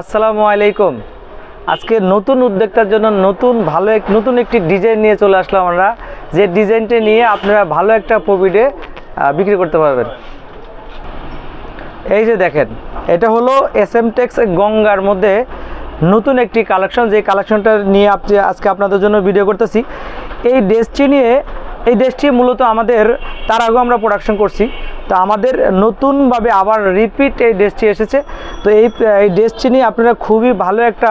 আসসালামু আলাইকুম। আজকে নতুন উদ্যোক্তার জন্য নতুন ভালো এক নতুন একটি ডিজাইন নিয়ে চলে আসলাম আমরা। যে ডিজাইনটি নিয়ে আপনারা ভালো একটা প্রফিটে বিক্রি করতে পারবেন। এই যে দেখেন, এটা হলো এস এম টেক্স গঙ্গার মধ্যে নতুন একটি কালেকশন। যে কালেকশনটা নিয়ে আপনি আজকে আপনাদের জন্য ভিডিও করতেছি। এই ড্রেসটি নিয়ে, এই ড্রেসটি মূলত আমাদের তার আগেও আমরা প্রোডাকশন করছি। তো আমাদের নতুনভাবে আবার রিপিট এই ড্রেসটি এসেছে। তো এই এই ড্রেসটি নিয়ে আপনারা খুবই ভালো একটা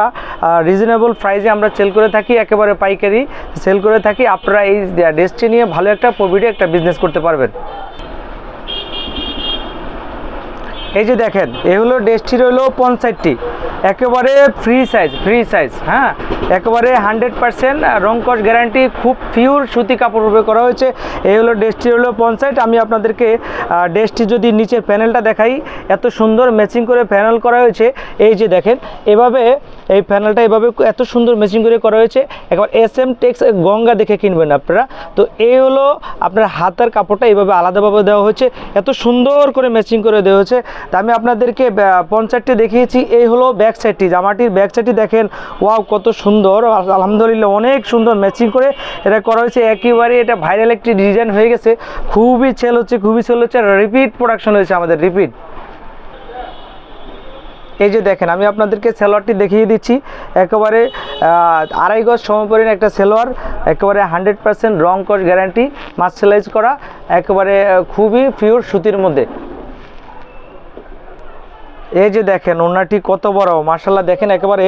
রিজনেবল প্রাইসে আমরা সেল করে থাকি, একেবারে পাইকারি সেল করে থাকি। আপনারা এই ড্রেসটি নিয়ে ভালো একটা প্রফিটে একটা বিজনেস করতে পারবেন। এই যে দেখেন এ হলো ড্রেসটি রইল পঞ্চায়েতটি একেবারে ফ্রি সাইজ ফ্রি সাইজ হ্যাঁ? একেবারে হান্ড্রেড পার্সেন্ট রংকশ গ্যারান্টি খুব পিওর সুতি কাপড় রূপে করা হয়েছে। এই হলো ড্রেসটি হলো পঞ্চায়েত আমি আপনাদেরকে ড্রেসটি যদি নিচের প্যানেলটা দেখাই, এত সুন্দর ম্যাচিং করে প্যানেল করা হয়েছে, এই যে দেখেন, এভাবে এই প্যানেলটা এভাবে এত সুন্দর ম্যাচিং করে করা হয়েছে। একবার এস এম টেক্স গঙ্গা দেখে কিনবেন আপনারা। তো এই হলো আপনার হাতের কাপড়টা এইভাবে আলাদাভাবে দেওয়া হয়েছে। এত সুন্দর করে ম্যাচিং করে দেওয়া হয়েছে। তা আমি আপনাদেরকে পঞ্চায়েতটি দেখিয়েছি। এই হলো ব্যাক সাইডটি জামাটির ব্যাক সাইডটি দেখেন ওয়াও কত সুন্দর। আলহামদুলিল্লাহ অনেক সুন্দর ম্যাচিং করে এটা করা হয়েছে। একেবারে এটা ভাইরাল একটি ডিজাইন হয়ে গেছে। খুবই সেল হচ্ছে, খুবই সেল হচ্ছে। রিপিট প্রোডাকশন হয়েছে আমাদের রিপিট এই যে দেখেন, আমি আপনাদেরকে সেলোয়ারটি দেখিয়ে দিচ্ছি। একেবারে আড়াই গজ সমপরিণ একটা সেলোয়ার, একেবারে হান্ড্রেড পার্সেন্ট রং কস গ্যারান্টি মার্শালাইজ করা, একেবারে খুবই পিওর সুতির মধ্যে। এই যে দেখেন ওনাটি কত বড়। মার্শাল্লাহ দেখেন একেবারে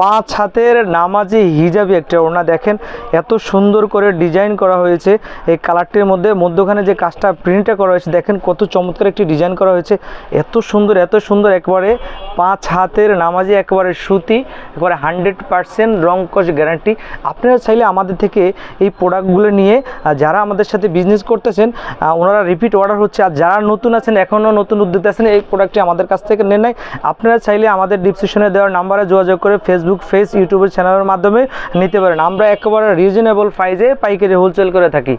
পাঁচ হাতের নামাজি হিজাবি একটা ওনা দেখেন, এত সুন্দর করে ডিজাইন করা হয়েছে। এই কালারটির মধ্যে, মধ্যখানে যে কাজটা প্রিন্টটা করা হয়েছে, দেখেন কত চমৎকার একটি ডিজাইন করা হয়েছে। এত সুন্দর এত সুন্দর একবারে পাঁচ হাতের নামাজি, একেবারে সুতি, একবারে হান্ড্রেড পারসেন্ট রং কস গ্যারান্টি। আপনারা চাইলে আমাদের থেকে এই প্রোডাক্টগুলো নিয়ে যারা আমাদের সাথে বিজনেস করতেছেন ওনারা রিপিট অর্ডার হচ্ছে। আর যারা নতুন আছেন, এখনও নতুন উদ্যোক্তা আছেন, এই প্রোডাক্টটি আমাদের কাছ থেকে নেন নাই, আপনারা চাইলে আমাদের ডিসক্রিপশনে দেওয়ার নাম্বারে যোগাযোগ করে ফেসবুক ফেস ইউটিউবের চ্যানেলের মাধ্যমে নিতে পারেন। আমরা একেবারে রিজনেবল প্রাইজে পাইকারি হোলসেল করে থাকি।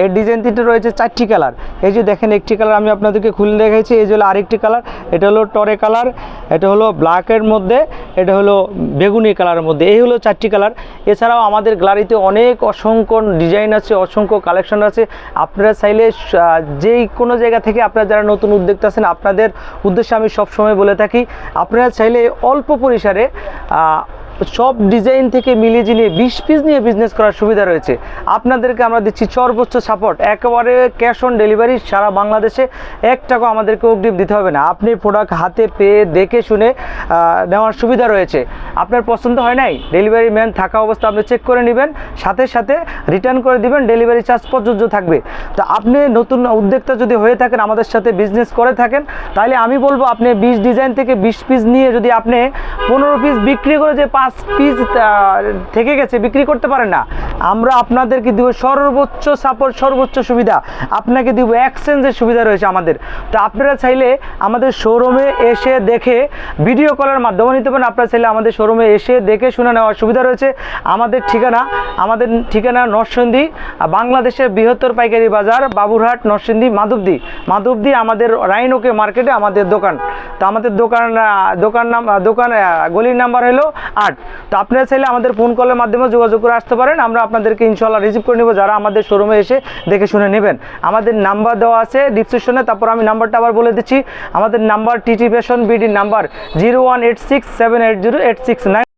এর ডিজাইন তিনটে রয়েছে, চারটি কালার। এই যে দেখেন, একটি কালার আমি আপনাদেরকে খুলে দেখাইছি, এই যে হলো আরেকটি কালার, এটা হলো টরে কালার, এটা হলো ব্ল্যাকের মধ্যে, এটা হলো বেগুনি কালারের মধ্যে, এই হলো চারটি কালার। এছাড়াও আমাদের গ্যালারিতে অনেক অসংখ্য ডিজাইন আছে, অসংখ্য কালেকশন আছে। আপনারা চাইলে যেই কোনো জায়গা থেকে আপনারা যারা নতুন উদ্যোক্তা আছেন, আপনাদের উদ্দেশ্যে আমি সবসময় বলে থাকি, আপনারা চাইলে অল্প পরিসরে সব ডিজাইন থেকে মিলিয়ে জিনিয়ে বিশ পিস নিয়ে বিজনেস করার সুবিধা রয়েছে। আপনাদেরকে আমরা দিচ্ছি সর্বোচ্চ সাপোর্ট একেবারে ক্যাশ অন ডেলিভারি সারা বাংলাদেশে এক টাকা আমাদেরকে অগ্রিম দিতে হবে না। আপনি প্রোডাক্ট হাতে পেয়ে দেখে শুনে নেওয়ার সুবিধা রয়েছে। আপনার পছন্দ হয় নাই ডেলিভারি ম্যান থাকা অবস্থা আপনি চেক করে নেবেন, সাথে সাথে রিটার্ন করে দিবেন ডেলিভারি চার্জ প্রযোজ্য থাকবে। তো আপনি নতুন উদ্যোক্তা যদি হয়ে থাকেন, আমাদের সাথে বিজনেস করে থাকেন তাহলে আমি বলব আপনি বিশ ডিজাইন থেকে বিশ পিস নিয়ে যদি আপনি পনেরো পিস বিক্রি করে যে পাঁচ পিস থেকে গেছে, বিক্রি করতে পারেন না। আমরা আপনাদেরকে দিব সর্বোচ্চ সাপোর্ট সর্বোচ্চ সুবিধা। আপনাকে দিব এক্সচেঞ্জের সুবিধা রয়েছে আমাদের। তো আপনারা চাইলে আমাদের শোরুমে এসে দেখে ভিডিও কলের মাধ্যমে নিতে পারেন। আপনারা চাইলে আমাদের শোরুমে এসে দেখে শুনে নেওয়ার সুবিধা রয়েছে। আমাদের ঠিকানা আমাদের ঠিকানা নরসিংদী বাংলাদেশের বৃহত্তর পাইকারি বাজার, বাবুরহাট, নরসিংদী, মাধবদী। মাধবদী আমাদের রাইনোকে মার্কেটে আমাদের দোকান। তো আমাদের দোকান দোকান নাম দোকান গলির নাম্বার হলো আট। তো আপনারা চাইলে আমাদের ফোন কলের মাধ্যমে যোগাযোগ করে আসতে পারেন। আমরা আপনাদেরকে ইনশাল্লাহ রিসিভ করে নেব। যারা আমাদের শোরুমে এসে দেখে শুনে নেবেন। আমাদের নাম্বার দেওয়া আছে ডিসক্রিপশনে তারপর আমি নাম্বারটা আবার বলে দিচ্ছি। আমাদের number TT fashion BD number zero one eight six seven eight zero eight six nine